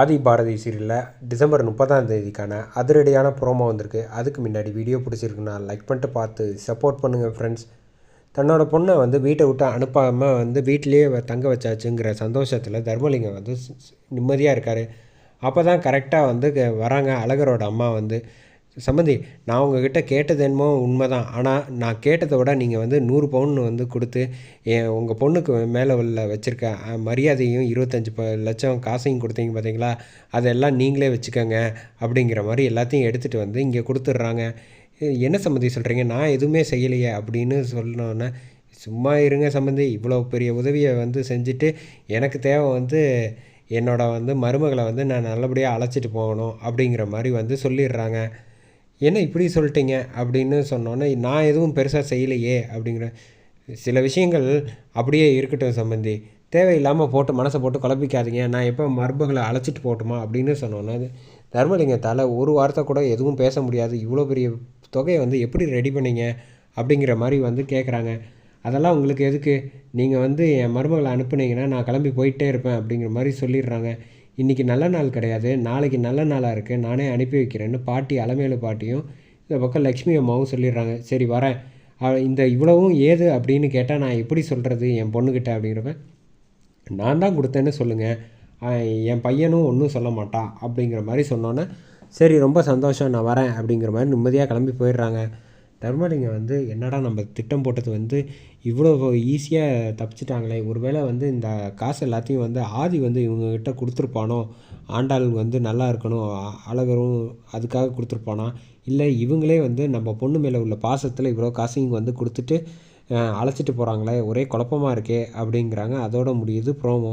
ஆதி பாரதி சீரியலில் டிசம்பர் முப்பதாம் தேதிக்கான அதிரடியான ப்ரோமோ வந்திருக்கு. அதுக்கு முன்னாடி வீடியோ பிடிச்சிருக்குன்னா லைக் பண்ணிட்டு பார்த்து சப்போர்ட் பண்ணுங்கள் ஃப்ரெண்ட்ஸ் தன்னோட பொண்ணை வந்து வீட்டை விட்டு அனுப்பாமல் வந்து வீட்டிலேயே வ- தங்க வச்சாச்சுங்கிற சந்தோஷத்தில் தர்மலிங்கம் வந்து நிம்மதியாக இருக்கார். அப்போ தான் கரெக்டாக வந்து க- வராங்க அழகரோட அம்மா வந்து. சம்மந்தி நான் உங்ககிட்ட கேட்டது என்னமோ உண்மை தான் ஆனால் நான் கேட்டதை விட நீங்கள் வந்து நூறு பவுன் வந்து கொடுத்து என் உங்கள் பொண்ணுக்கு மேலே உள்ள வச்சுருக்க மரியாதையும் இருபத்தஞ்சி ப லட்சம் காசையும் கொடுத்தீங்க பார்த்தீங்களா அதெல்லாம் நீங்களே வச்சுக்கோங்க அப்படிங்கிற மாதிரி எல்லாத்தையும் எடுத்துகிட்டு வந்து இங்கே கொடுத்துட்றாங்க. என்ன சம்மந்தி சொல்கிறீங்க நான் எதுவுமே செய்யலையே அப்படின்னு சொன்னோன்னே சும்மா இருங்க சம்மந்தி இவ்வளோ பெரிய உதவியை வந்து செஞ்சுட்டு எனக்கு தேவை வந்து என்னோட வந்து மருமகளை வந்து நான் நல்லபடியாக அழைச்சிட்டு போகணும் அப்படிங்கிற மாதிரி வந்து சொல்லிடுறாங்க. என்ன இப்படி சொல்லிட்டீங்க? அப்படின்னு சொன்னோன்னே நான் எதுவும் பெருசாக செய்யலையே அப்படிங்கிற சில விஷயங்கள் அப்படியே இருக்கட்டும் சம்பந்தி. தேவையில்லாமல் போட்டு மனசை போட்டு குழப்பிக்காதீங்க. நான் எப்போ மருமகளை அழைச்சிட்டு போட்டுமா அப்படின்னு சொன்னோன்னே அது தர்மலிங்கத்தால் ஒரு வார்த்தை கூட எதுவும் பேச முடியாது. இவ்வளோ பெரிய தொகையை வந்து எப்படி ரெடி பண்ணீங்க? அப்படிங்கிற மாதிரி வந்து கேட்குறாங்க அதெல்லாம் உங்களுக்கு எதுக்கு? நீங்கள் வந்து என் மருமகளை அனுப்புனீங்கன்னா நான் கிளம்பி போயிட்டே இருப்பேன் அப்படிங்கிற மாதிரி சொல்லிடுறாங்க. இன்றைக்கி நல்ல நாள் கிடையாது. நாளைக்கு நல்ல நாளாக இருக்குது நானே அனுப்பி வைக்கிறேன்னு பாட்டி அலமேலு பாட்டியும் இந்த பக்கம் லக்ஷ்மி அம்மாவும் சொல்லிடுறாங்க. சரி வரேன். இந்த இவ்வளவும் ஏது அப்படின்னு கேட்டால் நான் எப்படி சொல்கிறது என் பொண்ணுக்கிட்ட அப்படிங்கிறப்ப நான் தான் கொடுத்தேன்னு சொல்லுங்கள் என் பையனும் ஒன்றும் சொல்ல மாட்டான் அப்படிங்கிற மாதிரி சொன்னோன்னே சரி ரொம்ப சந்தோஷம். நான் வரேன். அப்படிங்கிற மாதிரி நிம்மதியாக கிளம்பி போயிடுறாங்க. தர்மலிங்கம் வந்து என்னடா நம்ம திட்டம் போட்டது வந்து இவ்வளோ ஈஸியாக தப்பிச்சிட்டாங்களே? ஒருவேளை வந்து இந்த காசு எல்லாத்தையும் வந்து ஆதி வந்து இவங்ககிட்ட கொடுத்துருப்பானோ? ஆண்டாள் வந்து நல்லா இருக்கணும் அழகரும் அதுக்காக கொடுத்துருப்பானா? இல்லை இவங்களே வந்து நம்ம பொண்ணு மேலே உள்ள பாசத்தில் இவ்வளோ காசையும் வந்து கொடுத்துட்டு அழைச்சிட்டு போகிறாங்களே ஒரே குழப்பமாக இருக்கே அப்படிங்கிறாங்க. அதோட முடியுது ப்ரோமோ.